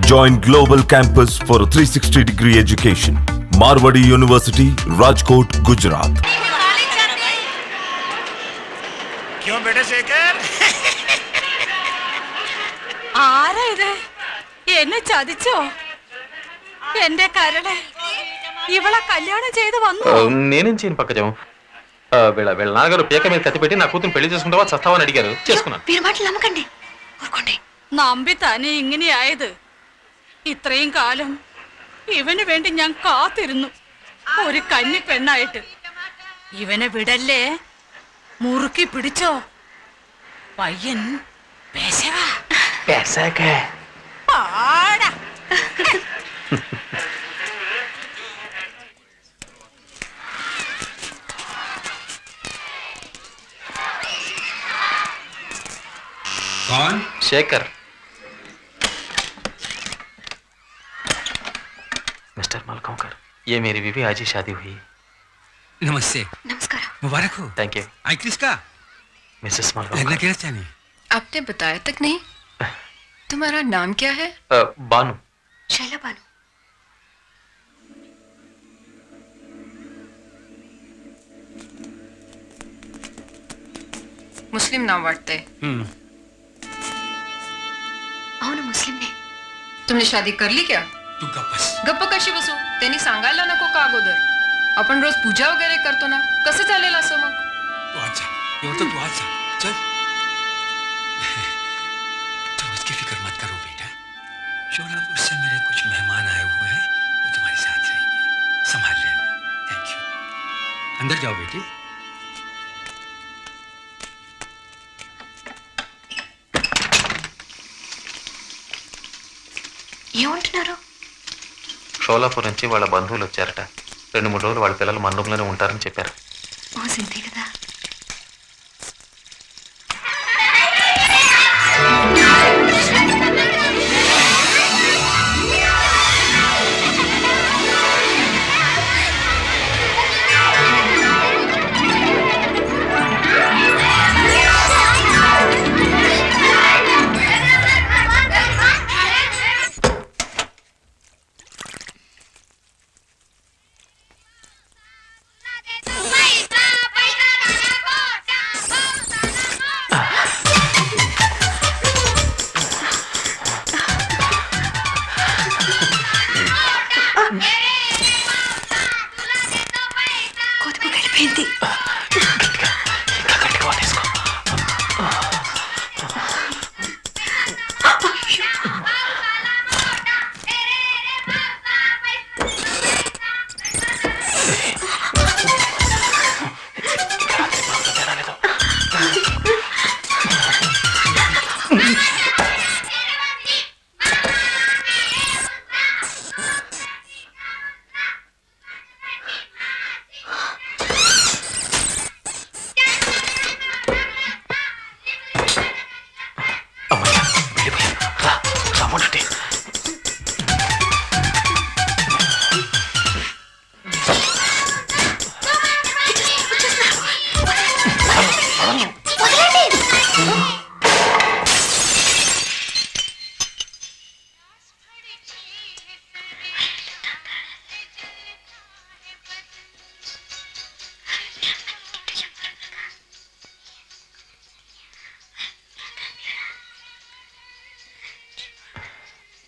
Join Global Campus for a 360 degree education. Marwadi University, Rajkot, Gujarat. ക്യോം Beta Shekhar ആരാ ഇത് എന്നെ ചതിച്ചോ എന്റെ കരളെ ഇവളെ കല്യാണം ചെയ്ത് വന്നു ఆ, నేనేం చేయను పక్కజం ఆ, వీళ్ళ వీళ్ళ నాన్నగారు పీక మీద కత్తి పెట్టి నా కూతురు పెళ్లి చేసుకుంటావా చస్తావని అడిగారు చేసుకున్నాను మీరు మాటలు నమ్మకండి ఊరుకోండి നമ്പി തന്നെ ഇങ്ങനെയായത് ഇത്രയും കാലം ഇവന് വേണ്ടി ഞാൻ കാത്തിരുന്നു. ഒരു കന്നി പെണ്ണായിട്ട്. ഇവനെ വിടല്ലേ? മുറുക്കി പിടിച്ചോ? പയ്യൻ ശേഖർ പാടാ. ये मेरी बीवी आज ही शादी हुई। नमस्ते। नमस्कार। मुबारक हो। थैंक यू आई किसका मिसेस लगना क्या चाहिए आपने बताया तक नहीं। तुम्हारा नाम क्या है? बानू। शैला बानू। मुस्लिम नाम वाटते हम्म। आओ ना मुस्लिम ने। तुमने शादी कर ली क्या? तू गप बस गप्प कशी बसू त्यांनी सांगायला नको का अगोदर आपण रोज पूजा वगैरे करतो ना कसं चालेल असं मग तू आज जा ये बोलता तू आज जा चल तुम उसकी फिक्र मत करो बेटा शोलापुर से मेरे कुछ मेहमान आए हुए हैं वो तुम्हारे साथ रहेंगे संभाल लेना थैंक यू अंदर जाओ बेटी ఏమంటున్నారు షోలాపూర్ నుంచి వాళ్ళ బంధువులు వచ్చారట. రెండు మూడు రోజులు వాళ్ళ పిల్లలు మండపంలోనే ఉంటారని చెప్పారు. కదా.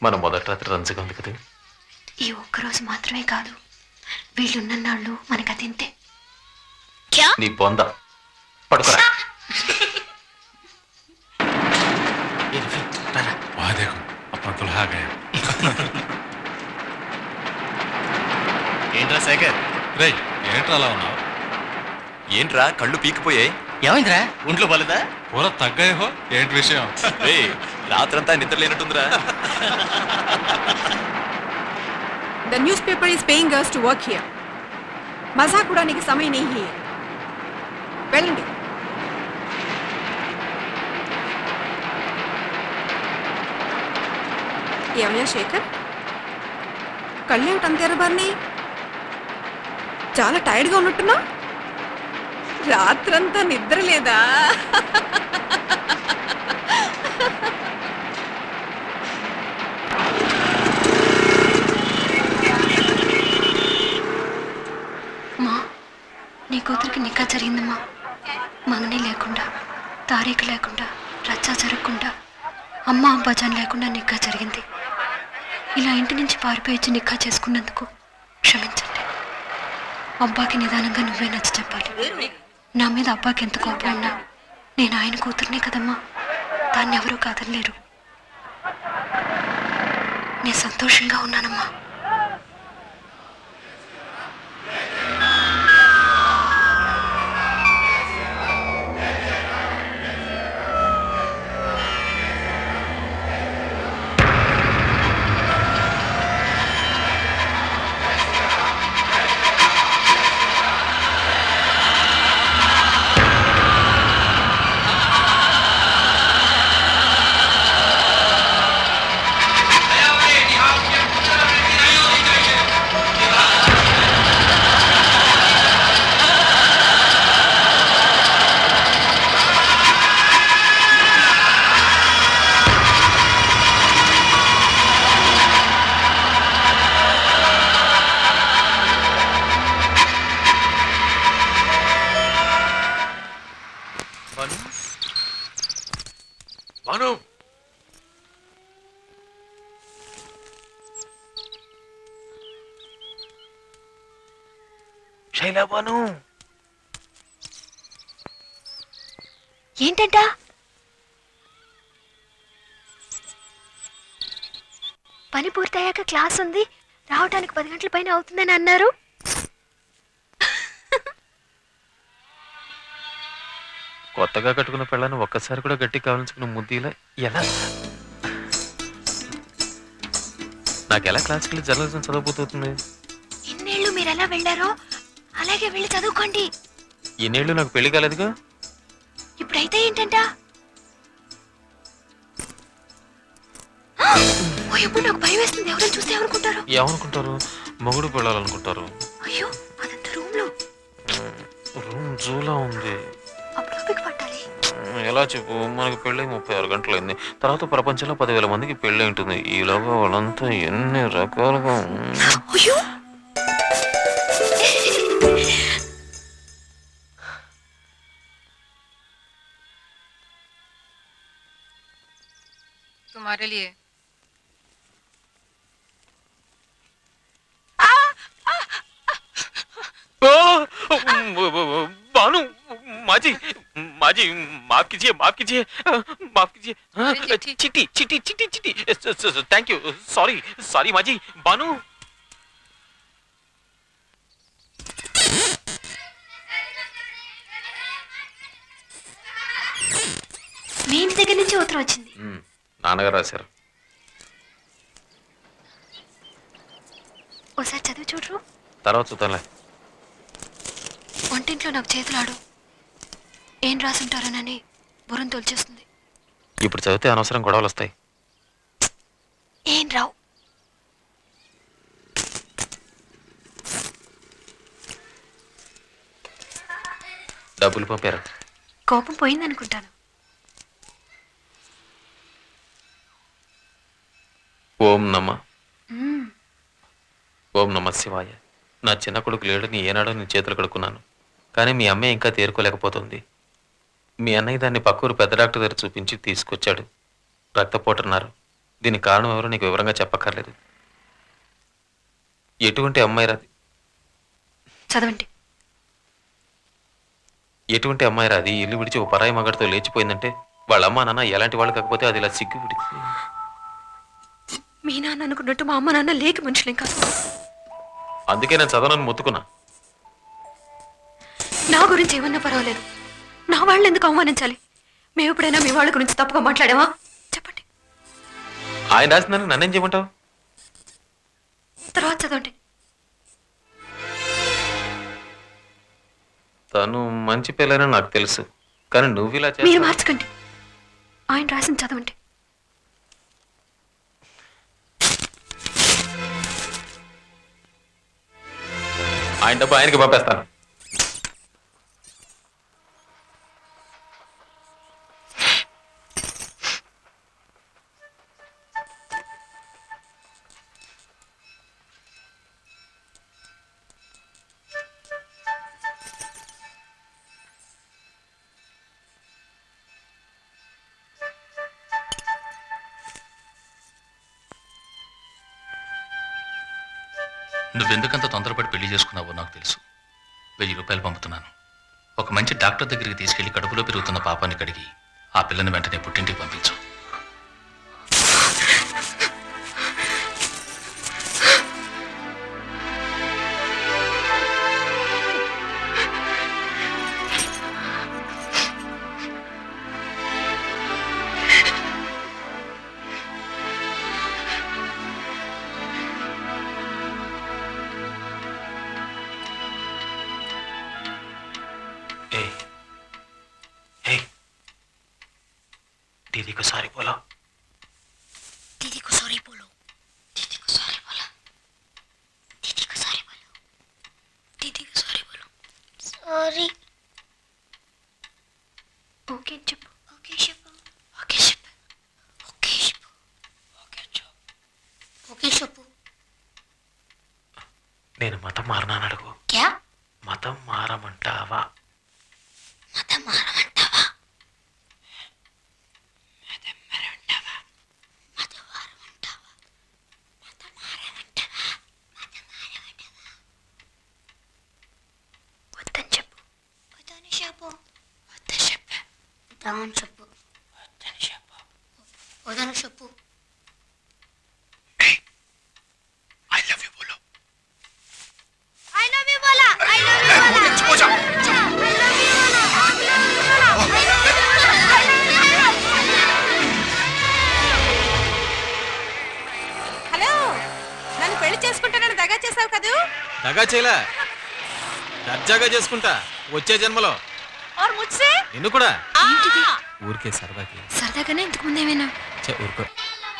మన మొదటి రాత్రి రంచగా కదా ఈ ఒక్కరోజు మాత్రమే కాదు వీళ్ళున్నన్నాళ్ళు మనకు అదింతే నీ బొంద. పడుకోరా. ఏంట్రా శేఖర్? రే ఏంట్రా అలా ఉన్నావు? ఏంట్రా కళ్ళు పీకిపోయాయి? ఏమైందిరా? ఒంట్లో బలదా? కూర తగ్గాయో ఏంటి విషయం? రాత్రంతా నిద్ర లేనట్టుందిరా the newspaper is paying us to work here మజా కూడా నీకు సమయం నెయ్యి వెళ్ళండి. ఏమయ్యా శేఖర్? కళ్ళేమిటి అంతేరా బారిని చాలా టైర్డ్గా ఉన్నట్టున్నా రాత్రంతా నిద్ర లేదా? జరిగిందమ్మా. మంగని లేకుండా తారీఖు లేకుండా రచ్చా జరగకుండా అమ్మ భజన లేకుండా నిక్కా జరిగింది. ఇలా ఇంటి నుంచి పారిపోయి నిగ్గా నిక్కా చేసుకున్నందుకు క్షమించండి. అబ్బాకి నిదానంగా నువ్వే నచ్చ చెప్పాలి. నా మీద అబ్బాకి ఎంత కోపం ఉన్నా నేను ఆయన కూతురునే కదమ్మా. దాన్ని ఎవరూ కాదనలేరు. నేను సంతోషంగా ఉన్నానమ్మా. ఏంటంట? పని పూర్తయ్యాక క్లాస్ ఉంది. రావడానికి పది గంటల పైన అవుతుందని అన్నారు. కొత్తగా కట్టుకున్న పెళ్ళాన్ని ఒక్కసారి కూడా గట్టి కావాల్చుకున్న ముద్దీలా ఎలా? నాకు ఎలా క్లాసికల్ జర్నలిజం చదవబోతుంది ఇన్నేళ్ళు మీరు ఎలా వెళ్ళారో అలాగే వెళ్ళి చదువుకోండి. ఎన్నేళ్ళు నాకు పెళ్ళి కాలేదుగా? ఇప్పుడైతే ఏంటంట? ఓ ఎప్పుడు నాకు భయం వేస్తుంది. ఎవరైనా చూస్తే ఏమనుకుంటారు? ఏమనుకుంటారు? మొగుడు పెళ్ళాలనుకుంటారు. అయ్యో అదంతా రూమ్లో రూమ్ జూలా ఉంది. అప్పుడు ఓపిక పట్టాలి. ఎలా చెప్పు? మనకి పెళ్ళి ముప్పై ఆరు గంటలైంది. తర్వాత ప్రపంచంలో పదివేల మందికి పెళ్ళి ఉంటుంది. ఈలోగా వాళ్ళంతా ఎన్ని రకాలుగా అయ్యో! तुम्हारे लिए बानू माजी माजी माफ कीजिए माफ कीजिए माफ कीजिए अरे चिट्ठी। चिट्ठी चिट्ठी चिट्ठी चिट्ठी थैंक यू सॉरी सॉरी माजी बानू మీ ఇంటి దగ్గర నుంచి ఉత్తరం వచ్చింది నాన్నగారు రాశారు. ఒకసారి చదివి చూడరు? తర్వాత చూద్దాంలే. వంటింట్లో నాకు చేతులాడు. ఏం రాసుంటారోనని బుర్రం తొలిచేస్తుంది. ఇప్పుడు చదివితే అనవసరం గొడవలు వస్తాయి. ఏం రావు. డబ్బులు పంపారు? కోపం పోయిందనుకుంటాను. ఓం నమ. ఓం నమ శివాయ. నా చిన్న కొడుకు లేడు నీ ఏనాడో నీ చేతులు కడుక్కున్నాను. కానీ మీ అమ్మాయి ఇంకా తేరుకోలేకపోతుంది. మీ అన్నయ్య దాన్ని పక్కూరు పెద్ద డాక్టర్ దగ్గర చూపించి తీసుకొచ్చాడు. రక్తపోటున్నారు. దీనికి కారణం ఎవరో నీకు వివరంగా చెప్పక్కర్లేదు. ఎటువంటి అమ్మాయి రాది? చదవండి. ఎటువంటి అమ్మాయి రాది? ఇల్లు విడిచి ఒక పరాయి మగడితో లేచిపోయిందంటే వాళ్ళ అమ్మ నాన్న ఎలాంటి వాళ్ళు కాకపోతే అది ఇలా సిగ్గు విడిచి మీ నాన్న అనుకున్నట్టు మా అమ్మ నాన్న లేక మనుషులేం కాదు. అందుకే నేను చదవనని మొత్తుకున్నా. నా గురించి ఏమన్నా పర్వాలేదు. నా వాళ్ళు ఎందుకు అవమానించాలి? మేము ఎప్పుడైనా మీ వాళ్ళ గురించి తప్పుగా మాట్లాడావా చెప్పండి. ఆయన రాసిందని నన్నేం చేయమంటావు? తర్వాత చదవండి. తను మంచి పిల్లని నాకు తెలుసు. కానీ నువ్వు ఇలా మీరు చేస్తావు? మార్చకండి. ఆయన రాసింది చదవండి. ఆయన డబ్బు ఆయనకి పంపేస్తాను. నువ్వెందుకంత తొందరపడి పెళ్ళి చేసుకున్నావో నాకు తెలుసు. వెయ్యి రూపాయలు పంపుతున్నాను. ఒక మంచి డాక్టర్ దగ్గరికి తీసుకెళ్ళి కడుపులో పెరుగుతున్న పాపాన్ని కడిగి ఆ పిల్లని వెంటనే పుట్టింటికి పంపించు. సారీ. ఓకే చెప్పు. ఓకే చెప్పు. ఓకే చెప్పు. ఓకే చెప్పు. ఓకే చెప్పు. ఓకే చెప్పు. నేను మతం మారనాను అడుగు. క్యా? మతం మారమంట దగా చేయలా. దర్జాగా చేసుకుంటా. వచ్చే జన్మలో. ఊరికే సరదాకి. సరదాగానే ఇంతకుముందేమైనా ఊరుకో.